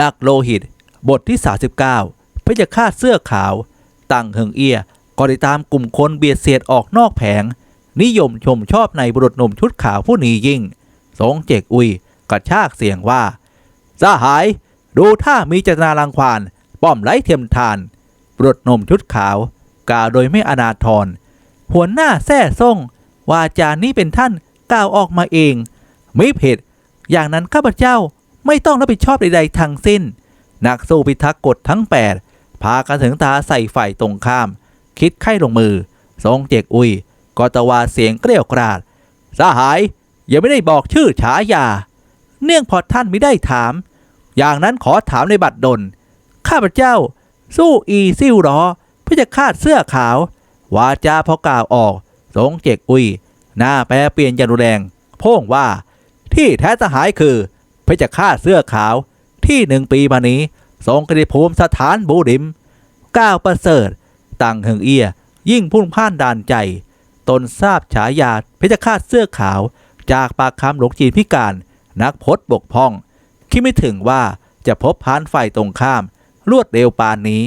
ลักโลหิต บทที่ 39เพชฌฆาตเสื้อขาว ตั้งเฮิงเอียก็ได้ตามกลุ่มคนเบียดเสียดออกนอกแผง นิยมชมชอบในบุรุษหนุ่มชุดขาวผู้นี้ยิ่ง สงเจกอุยกระชากเสียงว่าสหาย ดูถ้ามีเจตนาลังควานป้อมไร้เทียมทานบุรุษหนุ่มชุดขาว กล่าวโดยไม่อนาทรหัวหน้าแท้ซ่งวาจานี้เป็นท่านกล่าวออกมาเอง ไม่ผิดอย่างนั้นข้าพเจ้า ไม่ต้องรับผิดชอบใดๆทั้งสิ้น นักสู้พิทักษ์กฎทั้ง 8 พากันถึงตาใส่ฝ่ายตรงข้าม คิดไข้ลงมือ ทรงเจกอุยก็ตวาเสียงเกลียวกราดสหายยังไม่ได้บอกชื่อฉายา เนื่องพอท่านไม่ได้ถาม อย่างนั้นขอถามในบัตรดล ข้าพเจ้า สู้อีซิ่วรอเพื่อจะคาดเสื้อขาว วาจาพอกล่าวออกสงเจกอุย หน้าแปรเปลี่ยนอย่างรุนแรง โพ่งว่าที่แท้สหายคือ เพชฌฆาตเสื้อขาวที่หนึ่งปีมานี้ทรงกระดิภูมิสถานบูดิมก้าวประเสริฐตั้งเฮงเอียยิ่งพุ่งพ่านดานใจ ตนทราบฉายาเพชฌฆาตเสื้อขาว จากปากคำหลวงจีนพิการ นักพจน์บกพ่อง คิดไม่ถึงว่าจะพบพานฝ่ายตรงข้าม รวดเร็วปานนี้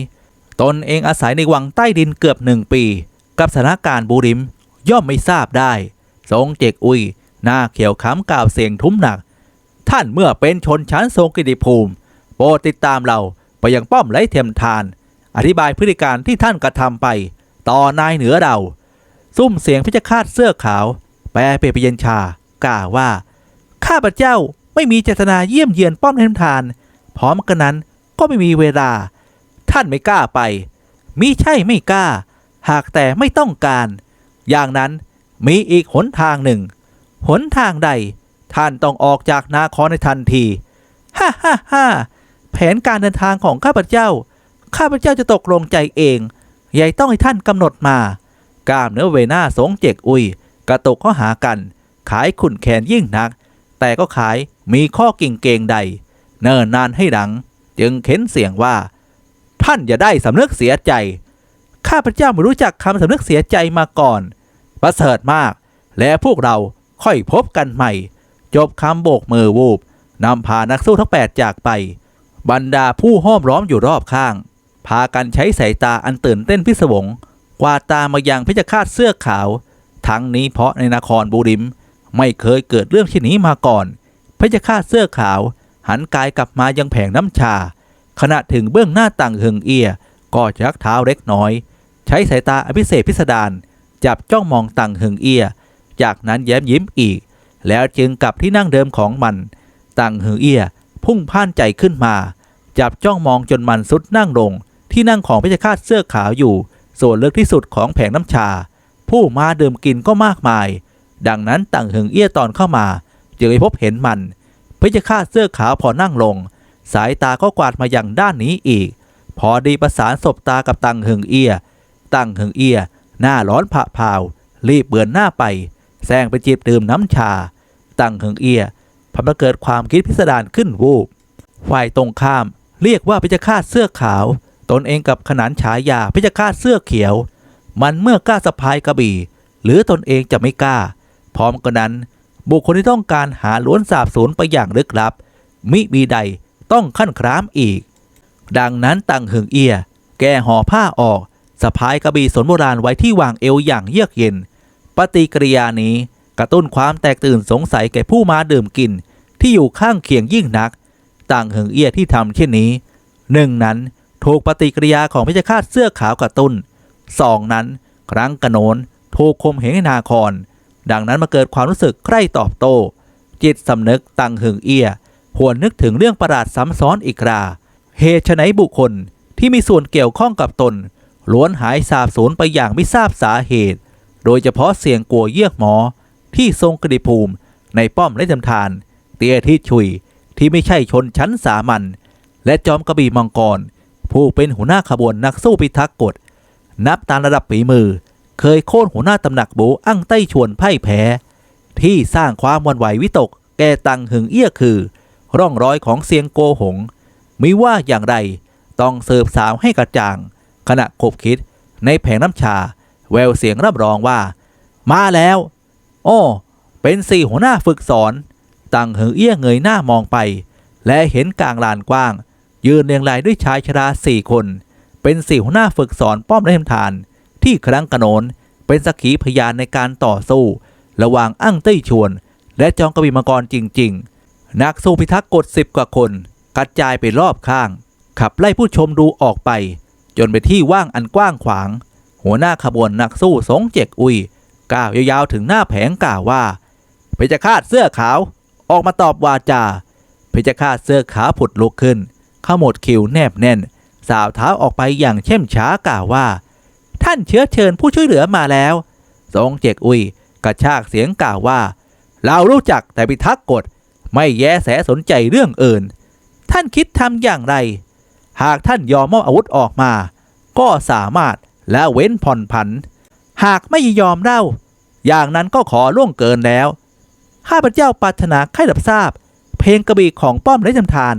ตนเองอาศัยในวังใต้ดินเกือบหนึ่งปี กับสถานการณ์บูริมย่อมไม่ทราบได้ ทรงเจกอุย หน้าเขียวค้ำกล่าวเสียงทุ้มหนัก ท่านเมื่อเป็นชนชั้นทรงกิติภูมิ โปรดติดตามเราไปยังป้อมไร้เทียมทาน อธิบายพฤติการที่ท่านกระทำไป ต่อนายเหนือเรา ซุ่มเสียงพิจคาตเสื้อขาว แปลเปรยนไปเย็นชากล่าวว่า ข้าพเจ้าไม่มีเจตนาเยี่ยมเยียนป้อมเทียมทาน พร้อมกันนั้นก็ไม่มีเวลา ท่านไม่กล้าไปมิใช่ไม่กล้า หากแต่ไม่ต้องการ อย่างนั้นมีอีกหนทางหนึ่ง หนทางใด ท่านต้องออกจากนาครในทันที ฮ่าฮ่าฮ่าแผนการเดินทางของข้าพเจ้า ข้าพเจ้าจะตกลงใจเองอย่ต้องให้ท่านกำหนดมา กล้ามเนื้อเวน้าสงเจกอุย กระตุกข้อหากัน ขายขุนแขนยิ่งนัก แต่ก็ขายมีข้อกิ่งเกงใด เนิ่นนานให้ดัง จึงเค้นเสียงว่า ท่านอย่าได้สำนึกเสียใจ ข้าพเจ้าไม่รู้จักคำสำนึกเสียใจมาก่อน ประเสริฐมาก และพวกเราค่อยพบกันใหม่ จบคำโบกมือวูบนำพานักสู้ทั้งแปดจากไป บรรดาผู้ห้อมล้อมอยู่รอบข้าง พากันใช้สายตาอันตื่นเต้นพิศวง กวาดตามายังพชฌฆาตเสื้อขาว ทั้งนี้เพราะในนครบูริม ไม่เคยเกิดเรื่องเช่นนี้มาก่อนพชฌฆาตเสื้อขาว หันกายกลับมายังแผงน้ำชา ขณะถึงเบื้องหน้าต่างเฮงเอียก็ชักเท้าเล็กน้อย ใช้สายตาอภิเศษพิสดารจับจ้องมองต่างเฮงเอีย จากนั้นแย้มยิ้มอีก แล้วจึงกลับที่นั่งเดิมของมันต่างเฮิงเอียพุ่งพ่านใจขึ้นมา จับจ้องมองจนมันสุดนั่งลง ที่นั่งของพชฌฆาตเสื้อขาวอยู่ ส่วนเลือกที่สุดของแผงน้ำชา ผู้มาดื่มกินก็มากมาย ดังนั้นต่างเฮิงเอี้ยตอนเข้ามา จึงไปพบเห็นมันพชฌฆาตเสื้อขาวพอนั่งลง สายตาก็กวาดมาอย่างด้านนี้อีก พอดีประสานศบตากับตังเฮิงเอียตังเฮิงเอียหน้าร้อนผะพาว รีบเบือนหน้าไป แซงไปจีบดื่มน้ำชา ตั้งเฮิงเอียพอมาเกิดความคิดพิสดารขึ้นวูบฝ่ายตรงข้ามเรียกว่าพิจฆาตเสื้อขาว ตนเองกับขนานฉายาพิจฆาตเสื้อเขียว มันเมื่อกล้าสะพายกระบี่ หรือตนเองจะไม่กล้า พร้อมกันนั้น บุคคลที่ต้องการหาล้วนสาบสูญไปอย่างลึกลับ มิมีใดต้องขั้นครามอีก ดังนั้นตังหึงเอีย แกห่อผ้าออกสะพายกระบี่สนโบราณไว้ที่วางเอวอย่างเยือกเย็น ปฏิกิริยานี้กระตุ้นความแตกตื่นสงสัยแก่ผู้มาดื่มกิน ที่อยู่ข้างเคียงยิ่งนัก ต่างเหิงเอียที่ทำเช่นนี้หนึ่งนั้นถูกปฏิกิริยาของพิจฆาตเสื้อขาวกระตุ้นสองนั้น ครั้งกระโนนถูกคมเหงในนาครดังนั้นมาเกิดความรู้สึกใคร่ตอบโต้ จิตสำนึกตังหิงเอียหวนนึกถึงเรื่องประหลาดซ้ำซ้อนอีกครา เหตุไฉนบุคคลที่มีส่วนเกี่ยวข้องกับตนล้วนหายสาบสูญไปอย่างไม่ทราบสาเหตุ โดยเฉพาะเสียงกัวเยือกหมอ ที่ทรงกระดิภูมิในป้อมและจำทาน เตียทิชุยที่ไม่ใช่ชนชั้นสามัญและจอมกระบี่มังกร ผู้เป็นหัวหน้าขบวนนักสู้พิทักษ์กฎ นับตามระดับฝีมือ เคยโค่นหัวหน้าตำหนักโบอั้งไต้ชวนไพ่แพ้ ที่สร้างความวันไหววิตก แก่ตังหึงเอี้ยคือ ร่องรอยของเสียงโกหงมิว่าอย่างไรต้องเสิร์ฟสาวให้กระจ่าง ขณะคบคิดในแผงน้ำชา แววเสียงรับรองว่า มาแล้ว โอ้ เป็นสี่หัวหน้าฝึกสอน ตั้งเหอเอี้ยเงยหน้ามองไป และเห็นกลางลานกว้าง ยืนเรียงรายด้วยชายชราสี่คน เป็นสี่หัวหน้าฝึกสอนป้อมรัฐทาน ที่ครั้งกระโนนเป็นสักขีพยานในการต่อสู้ ระหว่างอั้งเต้ยชวน และจองกบีมังกรจริง ๆ นักสู้พิทักษ์กดสิบกว่าคนกระจายไปรอบข้าง ขับไล่ผู้ชมดูออกไป จนไปที่ว่างอันกว้างขวาง หัวหน้าขบวนนักสู้สงเจกอุยก้าวยาวๆถึงหน้าแผงกล่าวว่าเพชฌฆาตเสื้อขาว ออกมาตอบวาจาเพชฌฆาตเสื้อขาวผุดลุกขึ้นขมวดคิ้วแนบแน่น สาวเท้าออกไปอย่างเช่มช้ากล่าวว่า ท่านเชื้อเชิญผู้ช่วยเหลือมาแล้วทรงเจกอุยกระชากเสียงกล่าวว่า เรารู้จักแต่พิทักษ์กฎไม่แยแสสนใจเรื่องอื่น ท่านคิดทำอย่างไร หากท่านยอมมอบอาวุธออกมา ก็สามารถ และเว้นผ่อนผัน หากไม่ยอมเล่า อย่างนั้นก็ขอล่วงเกินแล้ว ข้าพเจ้าปรารถนาให้รับทราบ เพลงกระบี่ของป้อมและจำทาน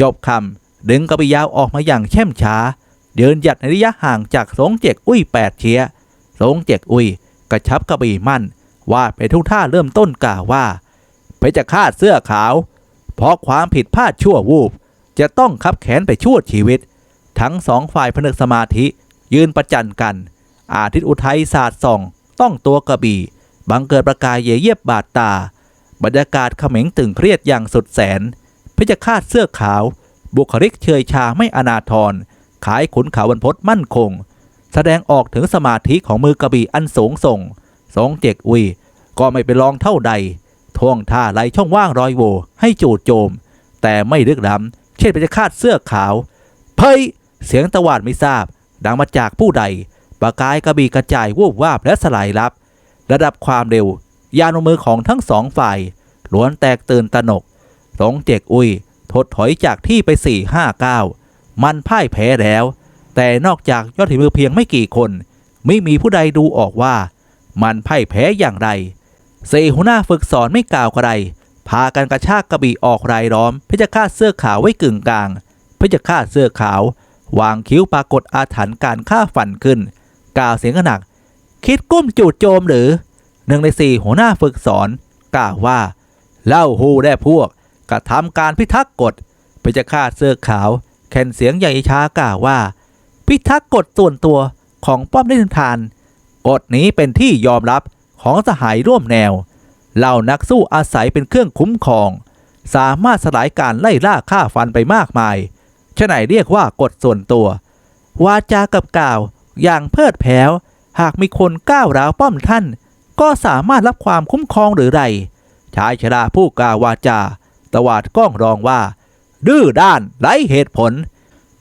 จบคำดึงกระบี่ยาวออกมาอย่างเช่มช้า เดินหยัดในระยะห่างจากสงเจกอุ้ยแปดเชียสงเจกอุ้ยกระชับกระบี่มั่นว่าไปทุกท่าเริ่มต้นกล่าวว่าเพชรฆาตเสื้อขาว เพราะความผิดพลาดชั่ววูบ จะต้องคับแขนไปชั่วชีวิต ทั้งสองฝ่ายพนึกสมาธิ ยืนประจันกัน อาทิตย์อุทัยศาสตร์ส่อง ต้องตัวกระบี่บังเกิดประกายเยเยียบบาดตา บรรยากาศเขม็งตึงเครียดอย่างสุดแสนเพชรฆาตเสื้อขาว บุคลิกเชยชาไม่อนาทร ขายขุนขาวันพศมั่นคง แสดงออกถึงสมาธิของมือกระบี่อันสูงส่งสองเจกอุยก็ไม่ไปลองเท่าใดท่วงท่าไหลช่องว่างรอยโวให้จู่โจม แต่ไม่ลึกล้ำเช่นเพชรฆาตเสื้อขาว เพยเสียงตะวาดไม่ทราบ ดังมาจากผู้ใดประกายกระบี่กระจายวูบวาบและสลายลับ ระดับความเร็ว ยานมือของทั้งสองฝ่ายล้วนแตกตื่นตนกสงเจกอุยถดถอยจากที่ไปสี่ห้าเก้ามันพ่ายแพ้แล้ว แต่นอกจากยอดฝีมือเพียงไม่กี่คน ไม่มีผู้ใดดูออกว่า มันพ่ายแพ้อย่างไรสี่หัวหน้าฝึกสอนไม่กล่าวอะไรพากันกระชากกระบี่ออกรายล้อมเพชรฆาตเสื้อขาวไว้กึ่งกลางเพชรฆาตเสื้อขาว วางคิ้วปรากฏอาถรรพ์การฆ่าฟันขึ้น กล่าวเสียงหนัก คิดกุ้มจู่โจมหรือหนึ่งในสี่หัวหน้าฝึกสอน กล่าวว่า เล่าฮูได้พวก กระทำการพิทักษ์กฎเพชรฆาตเสื้อขาว แคนเสียงใหญ่ช้ากล่าวว่า พิทักษ์กฎส่วนตัวของป้อมได้ทานกฎนี้เป็นที่ยอมรับของสหายร่วมแนวเหล่านักสู้อาศัยเป็นเครื่องคุ้มครอง สามารถสลายการไล่ล่าฆ่าฟันไปมากมาย ฉะไหนเรียกว่ากฎส่วนตัว วาจากับกล่าวอย่างเพิดแผ้ว หากมีคนก้าวร้าวป้อมท่าน ก็สามารถรับความคุ้มครองหรือไร ชายชราผู้กล่าววาจา ตวาดก้องรองว่า ดื้อด้านไร้เหตุผล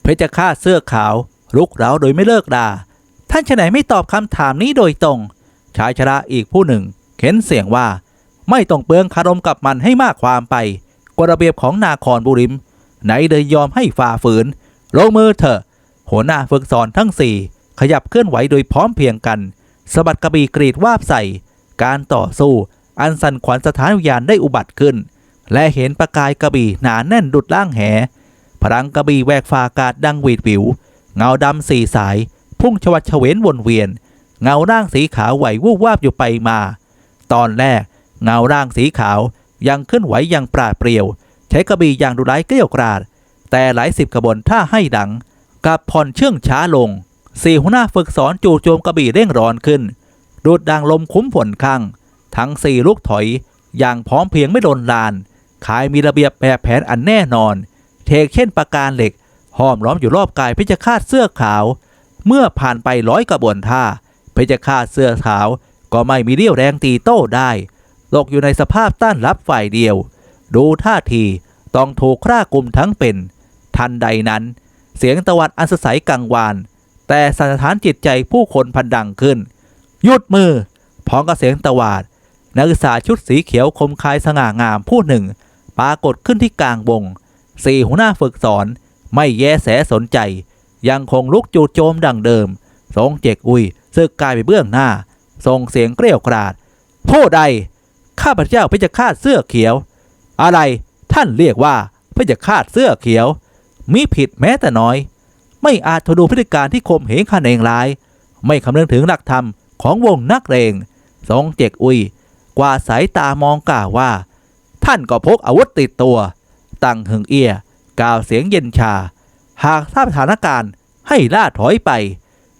เพชรฆาตเสื้อขาวลุกเร้าโดยไม่เลิกด่า ท่านฉไหนไม่ตอบคำถามนี้โดยตรง ชายชราอีกผู้หนึ่ง เข็นเสียงว่า ไม่ต้องเปลืองคารมกับมันให้มากความไปกฎระเบียบของนาครบุริม ไหนเลยยอมให้ฝ่าฝืน ลงมือเถอะ หัวหน้าฝึกสอนทั้งสี่ขยับเคลื่อนไหวโดยพร้อมเพียงกันสะบัดกระบี่กรีดวาบใส่ การต่อสู้ อันสั่นขวัญสถานวิญญาณได้อุบัติขึ้น และเห็นประกายกระบี่หนาแน่นดุดล่างแห พลังกระบี่แหวกฟ้าอากาศดังหวีดวิว เงาดำสี่สาย พุ่งชวัดเฉวนวนเวียน เงาร่างสีขาวไหววูบวาบอยู่ไปมา ตอนแรก เงาร่างสีขาวยังเคลื่อนไหวอย่างปราดเปรียว ใช้กระบี่อย่างดุร้ายเกลี้ยวกราด แต่หลายสิบกระบวนท่าให้ดังกลับผ่อนเชื่องช้าลงสี่หัวหน้าฝึกสอนจู่โจมกระบี่เร่งร้อนขึ้น ดูดดังลมคุ้มผลข้าง ทั้งสี่ลุกถอย อย่างพร้อมเพียงไม่โดนลาน ขายมีระเบียบแบบแผนอันแน่นอน เทกเช่นประการเหล็กห้อมล้อมอยู่รอบกายเพชฌฆาตเสื้อขาว เมื่อผ่านไปร้อยกระบวนท่าเพชฌฆาตเสื้อขาว ก็ไม่มีเรี่ยวแรงตีโต้ได้ตกอยู่ในสภาพต้านรับฝ่ายเดียว ดูท่าทีต้องถูกคร่ากลุ่มทั้งเป็น ทันใดนั้น เสียงตะวัดอันสดใสกังวาน แต่สถานจิตใจผู้คนพันดังขึ้น หยุดมือ พร้อมกับเสียงตะวาด นักศึกษาชุดสีเขียวคมคายสง่างามผู้หนึ่ง ปรากฏขึ้นที่กลางวงสี่หัวหน้าฝึกสอนไม่แยแสสนใจ ยังคงลุกจูโจมดังเดิมทรงเจกอุยซึกกายไปเบื้องหน้าส่งเสียงเกลียวกราดผู้ใดข้าพเจ้าเพชฌฆาตเสื้อเขียว อะไรท่านเรียกว่าพชฌฆาตเสื้อเขียว มีผิดแม้แต่น้อย ไม่อาจทนดูพฤติการที่ข่มเหงขันเองร้าย ไม่คำนึงถึงหลักธรรมของวงนักเลงทรงเจกอุย กว่าสายตามองกล่าวว่า ท่านก็พกอาวุธติดตัว ตั้งหึงเอียกล่าวเสียงเย็นชา หากทราบสถานการณ์ให้ล่าถอยไป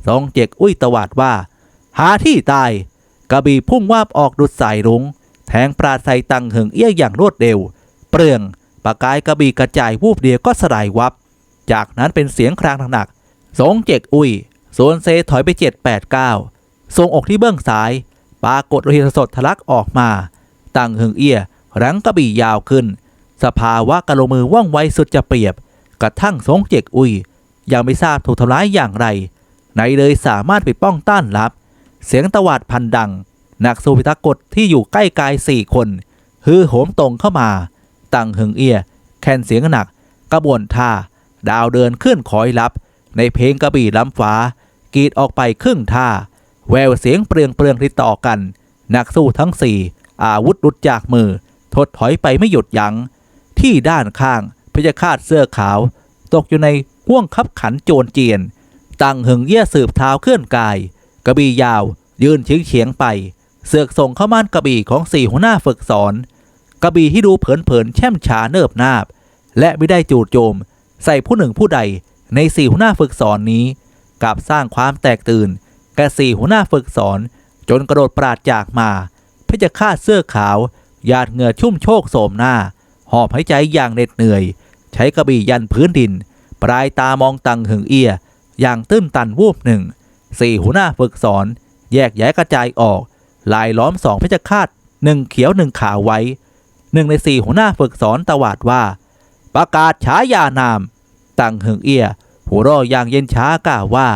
ทรงเจกอุ้ยตวาดว่า หาที่ตายกระบี่พุ่งวาบออกดุดสายรุง้ง แทงปราดใส่ตังเหิงเอี้ยอย่างรวดเร็ว เปลืองปากกายกระบี่กระจายวูบเดียวก็สลายวับ จากนั้นเป็นเสียงครางหนักๆสงเจกอุ้ยสวนเซถอยไปเจ็ดแปดเก้าทรงอกที่เบื้องซ้าย ปากฏโลหิตสดทะลักออกมา ตังเหิงเอี้ยรั้งกระบี่ยาวขึ้น สภาวะกระโลมือว่องไวสุดจะเปรียบ กระทั่งสงเจกอุ้ย ยังไม่ทราบถูกทำร้ายอย่างไร ไหนเลยสามารถปิดป้องต้านรับ เสียงตวาดพันดัง นักสู้พิทักษ์กฎที่อยู่ใกล้กายสี่คนฮือโหมตรงเข้ามา ตั้งหิงเอีย แคนเสียงหนัก กระบวนท่า ดาวเดินขึ้นคอยรับ ในเพลงกระบี่ล้ำฟ้า กีดออกไปครึ่งท่า แววเสียงเปลืองเปลืองติดต่อกัน นักสู้ทั้งสี่อาวุธหลุดจากมือ ถดถอยไปไม่หยุดยัง้ง ที่ด้านข้างพยาคาตเสื้อขาว ตกอยู่ในห่วงคับขันโจรเจียน ตั้งหึงเยี่ยสืบเท้าเคลื่อนกาย กระบี่ยาว ยืนเฉียงเฉียงไป เสือกส่งเข้าม่านกระบี่ของสี่หัวหน้าฝึกสอน กระบี่ที่ดูเผินๆแช่มช้าเนิบนาบ และไม่ได้จูดโจม ใส่ผู้หนึ่งผู้ใดในสี่หัวหน้าฝึกสอนนี้กลับสร้างความแตกตื่นแก่สี่หัวหน้าฝึกสอน จนกระโดดปราดจากมาเพชรฆาเสื้อขาวหยาดเหงื่อชุ่มโชกโสมหน้า หอบหายใจอย่างเหน็ดเหนื่อย ใช้กระบี่ยันพื้นดิน ปลายตามองตังหึงเอีย อย่างตื้นตันวูบหนึ่ง สี่หัวหน้าฝึกสอน แยกย้ายกระจายออก ลายล้อมสองเพชรฆาตหนึ่งเขียวหนึ่งขาวไว้หนึ่งในสี่หัวหน้าฝึกสอนตวาดว่า ประกาศฉายานาม ตังหึงเอียหัวรออย่างเย็นช้ากล่าวว่า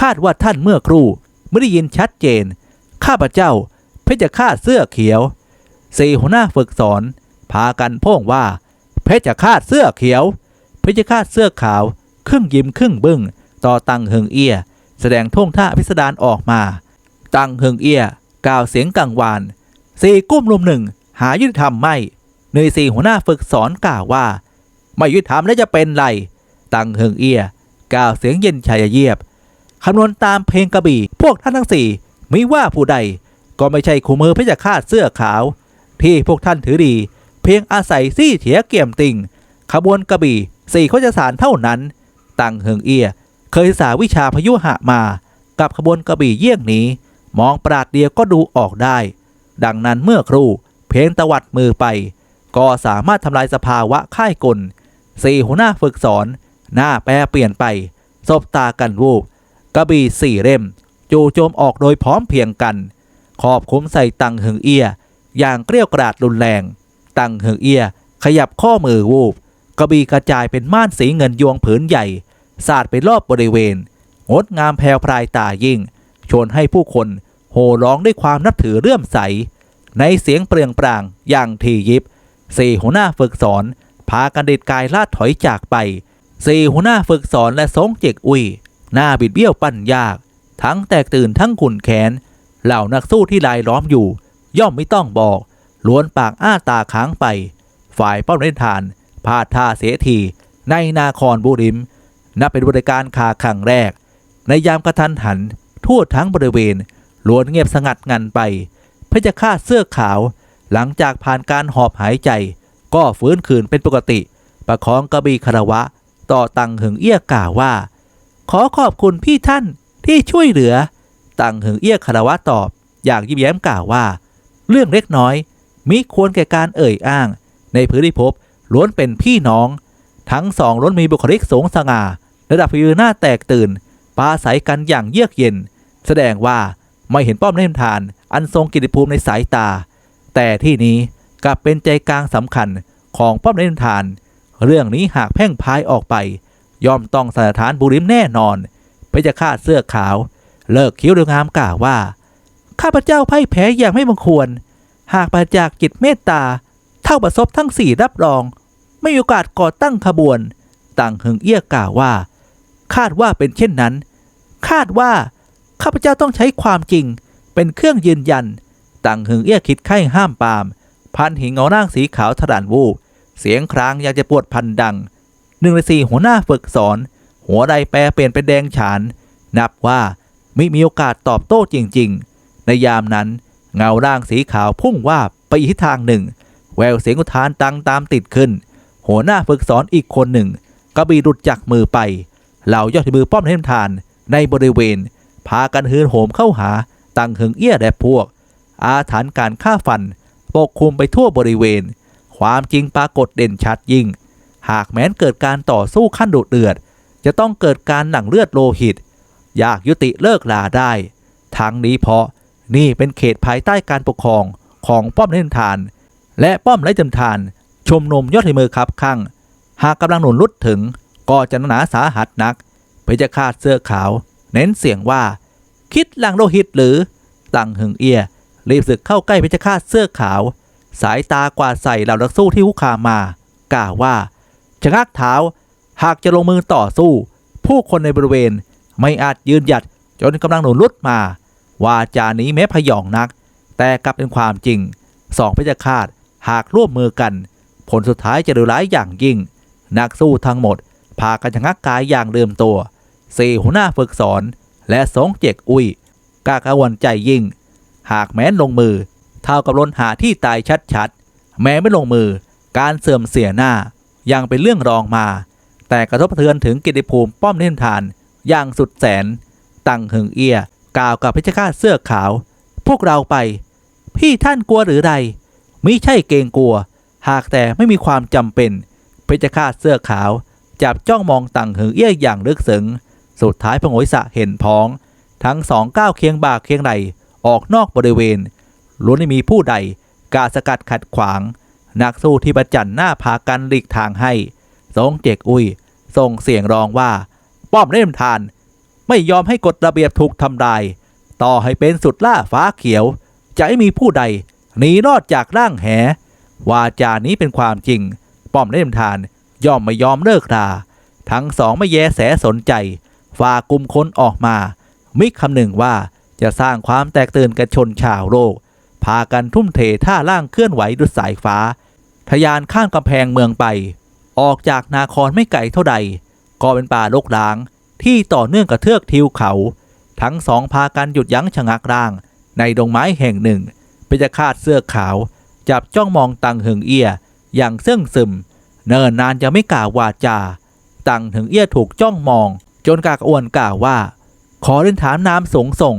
คาดว่าท่านเมื่อครู่ไม่ได้ยินชัดเจน ข้าพเจ้า เพชรฆาตเสื้อเขียวสี่หัวหน้าฝึกสอน พากันพ่งว่า เพชรฆาตเสื้อเขียว เพชรฆาตเสื้อขาว ครึ่งยิ้มครึ่งบึง้งต่อตังเฮิงเอีย แสดงท่วงท่าพิสดารออกมา ตังเฮิงเอีย กล่าวเสียงกังวานสี่กุ้มลุมหนึ่งหายุติธรรมไม่เนยสี่หัวหน้าฝึกสอนกล่าวว่า ไม่ยุติธรรมแล้วจะเป็นไร ตังเฮิงเอียกล่าวเสียงเย็นชายเยียบคำนวณตามเพลงกระบี่ พวกท่านทั้งสี่ไม่ว่าผู้ใด ก็ไม่ใช่คู่มือเพชรฆาตเสื้อขาว ที่พวกท่านถือดี เพียงอาศัยซี่เถียเกี่ยมติงขบวนกระบี่สี่โคจสารเท่านั้น ตังเฮิงเอีย เคยศึกษาวิชาพยุหะมา กับขบวนกระบี่เยี่ยงนี้ มองปราดเดียวก็ดูออกได้ ดังนั้นเมื่อครูเพลงตวัดมือไป ก็สามารถทำลายสภาวะค่ายกลสี่หัวหน้าฝึกสอน หน้าแปรเปลี่ยนไปสบตากันวูบกระบี่สี่เล่ม จู่โจมออกโดยพร้อมเพียงกัน ขอบคุ้มใส่ตังหิงเอีย อย่างเกลี้ยวกราดรุนแรง ตังหิงเอีย ขยับข้อมือวูบกระบี่กระจายเป็นม่านสีเงินยวงผืนใหญ่สาดไปรอบบริเวณ งดงามแพรวพรายตายิ่ง ชวนให้ผู้คน โห่ร้องด้วยความนับถือเรื่อมใส ในเสียงเปลืองปรางอย่างทียิบสี่หัวหน้าฝึกสอน พากันเด็ดกายลาดถอยจากไปสี่หัวหน้าฝึกสอนและสงเจกอุยหน้าบิดเบี้ยวปั้นยาก ทั้งแตกตื่นทั้งขุนแขน เหล่านักสู้ที่ลายล้อมอยู่ ย่อมไม่ต้องบอกล้วนปากอ้าตาค้างไป ฝ่ายเป้าในฐานพาดท่าเสียทีในนาครบุริม นับเป็นบริการคาครั้งแรก ในยามกระทันหัน ทั่วทั้งบริเวณ ล้วนเงียบสงัดงันไปเพชรฆาตเสื้อขาว หลังจากผ่านการหอบหายใจ ก็ฟื้นคืนเป็นปกติ ประคองกระบี่คารวะ ต่อตังหึงเอี้ยกล่าวว่า ขอขอบคุณพี่ท่านที่ช่วยเหลือ ตังหึงเอี้ยคารวะตอบ อย่างยิ้มแย้มกล่าวว่า เรื่องเล็กน้อยมิควรแก่การเอ่ยอ้าง ในพื้นที่พบล้วนเป็นพี่น้อง ทั้งสองล้วนมีบุคลิกสูงสง่าระดับฝีมือหน้าแตกตื่นปาศัยกันอย่างเยือกเย็น แสดงว่า ไม่เห็นป้อมเล่มทานอันทรงกิติภูมิในสายตา แต่ที่นี้กลับเป็นใจกลางสำคัญของป้อมเล่มทานเรื่องนี้หากแพ่งพายออกไป ย่อมต้องสถานบุริมแน่นอนพระจะฆ่าเสื้อขาว เลิกคิ้วเรืองามกล่าวว่า ข้าพเจ้าพ่ายแพ้อย่างไม่บังควร หากปราจากจิตเมตตา เท่าประสบทั้งสี่รับรอง ไม่มีโอกาสก่อตั้งขบวน ต่างหึงเอี้ยกล่าวว่า คาดว่าเป็นเช่นนั้น คาดว่า ข้าพเจ้าต้องใช้ความจริง เป็นเครื่องยืนยัน ต่างหึงเอี้ยคิดไข้ห้ามปาม พันหิงเงาร่างสีขาวถดานวูบเสียงครางอยากจะปวดพันดังหนึ่งในสี่หัวหน้าฝึกสอน หัวใดแปรเปลี่ยนเป็นแดงฉาน นับว่าไม่มีโอกาสตอบโต้จริง ๆ ในยามนั้น เงาร่างสีขาวพุ่งว่าไปอีกทิศทางหนึ่ง แววเสียงอุทานตังตามติดขึ้น หัวหน้าฝึกสอนอีกคนหนึ่งกระบี่หลุดจากมือไป เหล่ายอดมือป้อมเทมทานในบริเวณ พากันฮืนโหมเข้าหา ตั้งเหิงเอี้ยและพวก อาถรรพ์การฆ่าฟัน ปกคลุมไปทั่วบริเวณ ความจริงปรากฏเด่นชัดยิ่ง หากแม้นเกิดการต่อสู้ขั้นดุเดือด จะต้องเกิดการหนังเลือดโลหิต อยากยุติเลิกลาได้ ทั้งนี้เพราะนี่เป็นเขตภายใต้การปกครองของป้อมเล่นทาน และป้อมไร้จำทานชมนมยอดมือครับข้างหากกำลังหนุนรุดถึงก็จะหนาสาหัสนักเพชรคาดเสื้อขาว เน้นเสียงว่า คิดหลังโลหิตหรือตังหึงเอีย รีบสึกเข้าใกล้เพชรคาดเสื้อขาว สายตากวาดใส่เหล่านักสู้ที่คุกคามมากล่าวว่าชะงักเท้า หากจะลงมือต่อสู้ ผู้คนในบริเวณไม่อาจยืนหยัดจนกำลังหนุนรุดมา ว่าจานี้แม้พยองนัก แต่กลับเป็นความจริงสองเพชรคาดหากร่วมมือกัน ผลสุดท้ายจะดูร้ายอย่างยิ่ง นักสู้ทั้งหมด พากันชะงักกายอย่างเดิมตัว สี่หัวหน้าฝึกสอน และสองเจกอุยกล้ากระวนใจยิ่ง หากแม้นลงมือ เท่ากับลนหาที่ตายชัดๆ แม้ไม่ลงมือ การเสื่อมเสียหน้า ยังเป็นเรื่องรองมา แต่กระทบกระเทือนถึงกิติภูมิป้อมเล่นทาน อย่างสุดแสน ตั้งหึงเอียกล่าวกับเพชฆาตเสื้อขาว พวกเราไป พี่ท่านกลัวหรือใดมิใช่เกรงกลัว หากแต่ไม่มีความจำเป็นเพชฆาตเสื้อขาว จับจ้องมองตั้งหึงเอี้ยอย่างลึกซึ้ง สุดท้ายพงอยสะเห็นพ้อง ทั้งสองก้าวเคียงบ่าเคียงไหลออกนอกบริเวณล้วนไม่มีผู้ใดกาสกัดขัดขวาง นักสู้ที่ประจันหน้าพากันหลีกทางให้สงเจกอุยส่งเสียงร้องว่า ป้อมเล่มทาน ไม่ยอมให้กฎระเบียบถูกทำลาย ต่อให้เป็นสุดล่าฟ้าเขียว จะไม่มีผู้ใดหนีรอดจากร่างแหวาจานี้เป็นความจริง ป้อมเล่มทานย่อมไม่ยอมเลิกราทั้งสองไม่แยแสสนใจ ฝ่ากลุ่มคนออกมา มิคำหนึ่งว่าจะสร้างความแตกตื่นกันชนชาวโลก พากันทุ่มเทท่าล่างเคลื่อนไหวดุจสายฟ้าทะยานข้ามกำแพงเมืองไป ออกจากนาครไม่ไกลเท่าใด ก็เป็นป่าลกล้าง ที่ต่อเนื่องกับเทือกทิวเขา ทั้งสองพากันหยุดยั้งชะงักร่าง ในดงไม้แห่งหนึ่งเพชรคาดเสื้อขาว จับจ้องมองตังหึงเอียอย่างเสื่องซึม เนิ่นนานจะไม่กล่าววาจา ตังหึงเอียถูกจ้องมอง จนกากอ้วนกล่าวว่า ขอเรียนถามนามสงส่ง